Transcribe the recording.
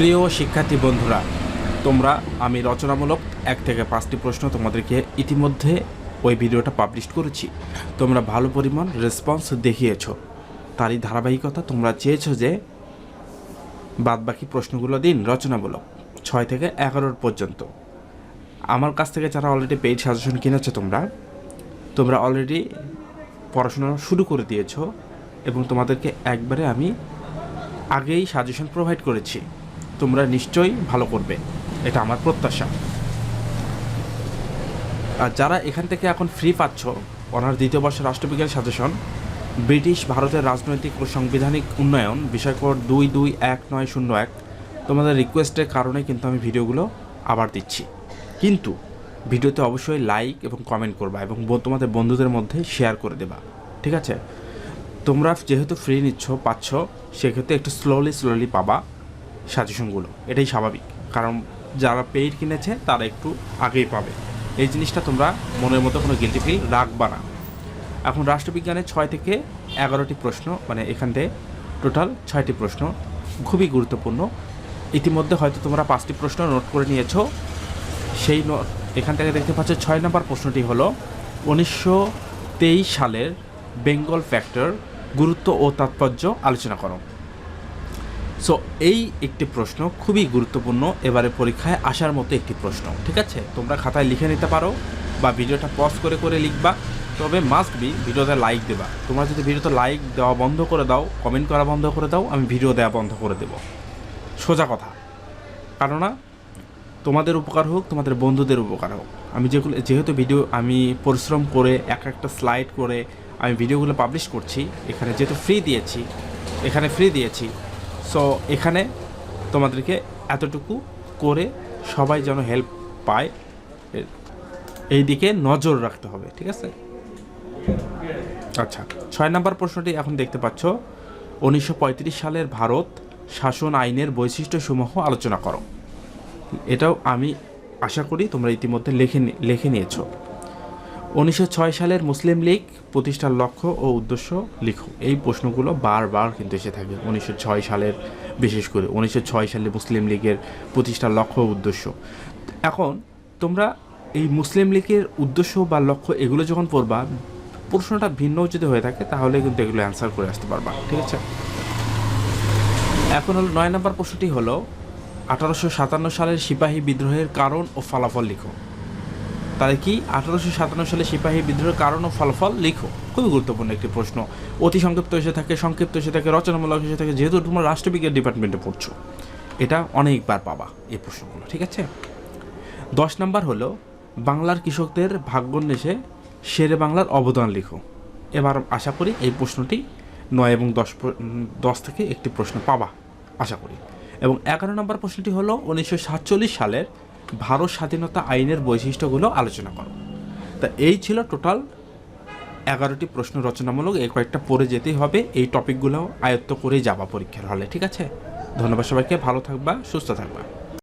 প্রিয় শিক্ষার্থী বন্ধুরা, তোমরা আমি রচনামূলক এক থেকে পাঁচটি প্রশ্ন তোমাদেরকে ইতিমধ্যে ওই ভিডিওটা পাবলিশ করেছি। তোমরা ভালো পরিমাণ রেসপন্স দেখিয়েছ। তারই ধারাবাহিকতা তোমরা চেয়েছো যে বাদবাকি প্রশ্নগুলো দিন রচনামূলক, ছয় থেকে এগারোর পর্যন্ত। আমার কাছ থেকে যারা অলরেডি পেইড সাজেশন কিনেছো তোমরা তোমরা অলরেডি পড়াশোনা শুরু করে দিয়েছ এবং তোমাদেরকে একবারে আমি আগেই সাজেশন প্রোভাইড করেছি। তোমরা নিশ্চয়ই ভালো করবে। এটা আমার প্রত্যাশা। আর যারা এখান থেকে এখন ফ্রি পাচ্ছ অনার দ্বিতীয় বর্ষের রাষ্ট্রবিজ্ঞান সাজেশন ব্রিটিশ ভারতের রাজনৈতিক ও সাংবিধানিক উন্নয়ন বিষয়কর দুই দুই এক নয় শূন্য এক, তোমাদের রিকোয়েস্টের কারণে কিন্তু আমি ভিডিওগুলো আবার দিচ্ছি। কিন্তু ভিডিওতে অবশ্যই লাইক এবং কমেন্ট করবা এবং তোমাদের বন্ধুদের মধ্যে শেয়ার করে দেবা। ঠিক আছে? তোমরা যেহেতু ফ্রি নিচ্ছ, পাচ্ছ, সেক্ষেত্রে একটু স্লোলি স্লোলি পাবা। সাজেশনগুলো, এটাই স্বাভাবিক। কারণ যারা পেইড কিনেছে, তারা একটু আগেই পাবে। এই জিনিসটা তোমরা মনের মতো কোনো গিলটি ফিল রাখবা না। এখন রাষ্ট্রবিজ্ঞানের ছয় থেকে এগারোটি প্রশ্ন মানে এখান থেকে টোটাল ছয়টি প্রশ্ন খুবই গুরুত্বপূর্ণ। ইতিমধ্যে হয়তো তোমরা পাঁচটি প্রশ্ন নোট করে নিয়েছো। সেই এখান থেকে দেখতে পাচ্ছ ছয় নম্বর প্রশ্নটি হলো, উনিশশো তেইশ সালের বেঙ্গল ফ্যাক্টর গুরুত্ব ও তাৎপর্য আলোচনা করো। সো এই একটি প্রশ্ন খুবই গুরুত্বপূর্ণ, এবারে পরীক্ষায় আসার মতো একটি প্রশ্ন, ঠিক আছে? তোমরা খাতায় লিখে নিতে পারো বা ভিডিওটা পজ করে করে লিখবা, তবে মাস্ট বি ভিডিওতে লাইক দেবা। তোমরা যদি ভিডিওতে লাইক দেওয়া বন্ধ করে দাও কমেন্ট করা বন্ধ করে দাও, আমি ভিডিও দেওয়া বন্ধ করে দেব। সোজা কথা। কেননা, তোমাদের উপকার হোক, তোমাদের বন্ধুদের উপকার হোক। আমি যেগুলো, যেহেতু ভিডিও আমি পরিশ্রম করে, এক একটা স্লাইড করে, আমি ভিডিওগুলো পাবলিশ করছি, এখানে যেহেতু ফ্রি দিয়েছি, এখানে ফ্রি দিয়েছি সো এখানে তোমাদেরকে এতটুকু করে সবাই যেন হেল্প পায়। এই দিকে নজর রাখতে হবে, ঠিক আছে? আচ্ছা ছয় নম্বর প্রশ্নটি এখন দেখতে পাচ্ছ। উনিশশো পঁয়ত্রিশ সালের ভারত শাসন আইনের বৈশিষ্ট্যসমূহ আলোচনা করো। এটাও আমি আশা করি তোমরা ইতিমধ্যে লিখে লিখে নিয়েছো। উনিশশো ছয় সালের মুসলিম লীগ প্রতিষ্ঠার লক্ষ্য ও উদ্দেশ্য লিখো। এই প্রশ্নগুলো বারবার কিন্তু এসে থাকে উনিশশো ছয় সালের, বিশেষ করে উনিশশো ছয় সালে মুসলিম লীগের প্রতিষ্ঠার লক্ষ্য ও উদ্দেশ্য। এখন তোমরা এই মুসলিম লীগের উদ্দেশ্য বা লক্ষ্য এগুলো যখন পড়বা, প্রশ্নটা ভিন্ন যদি হয়ে থাকে, তাহলে কিন্তু এগুলো অ্যান্সার করে আসতে পারবা, ঠিক আছে? এখন হলো নয় নম্বর প্রশ্নটি হলো, আঠারোশো সাতান্ন সালের সিপাহী বিদ্রোহের কারণ ও ফলাফল লিখো। তাহলে কি আঠারোশো সাতান্ন সালে সিপাহী বিদ্রোহের কারণ ও ফলাফল লিখো। খুবই গুরুত্বপূর্ণ একটি প্রশ্ন। অতি সংক্ষিপ্ত এসে থাকে, সংক্ষিপ্ত এসে থাকে, রচনামূলক এসে থাকে, যেহেতু তোমরা রাষ্ট্রবিজ্ঞান ডিপার্টমেন্টে পড়ছো। এটা অনেকবার পাবা এই প্রশ্নগুলো, ঠিক আছে? দশ নাম্বার হলো, বাংলার কৃষকদের ভাগ্যোন্বেষে শেরে বাংলার অবদান লিখো। এবার আশা করি এই প্রশ্নটি নয় এবং দশ দশ থেকে একটি প্রশ্ন পাবা, আশা করি। এবং এগারো নম্বর প্রশ্নটি হলো, উনিশশো সাতচল্লিশ সালের ভারত স্বাধীনতা আইনের বৈশিষ্ট্যগুলো আলোচনা করো। তা এই ছিল টোটাল এগারোটি প্রশ্ন রচনামূলক। এই কয়েকটা পড়ে যেতেই হবে। এই টপিকগুলো আয়ত্ত করে যাবা পরীক্ষার হলে, ঠিক আছে? ধন্যবাদ সবাইকে। ভালো থাকবা, সুস্থ থাকবা।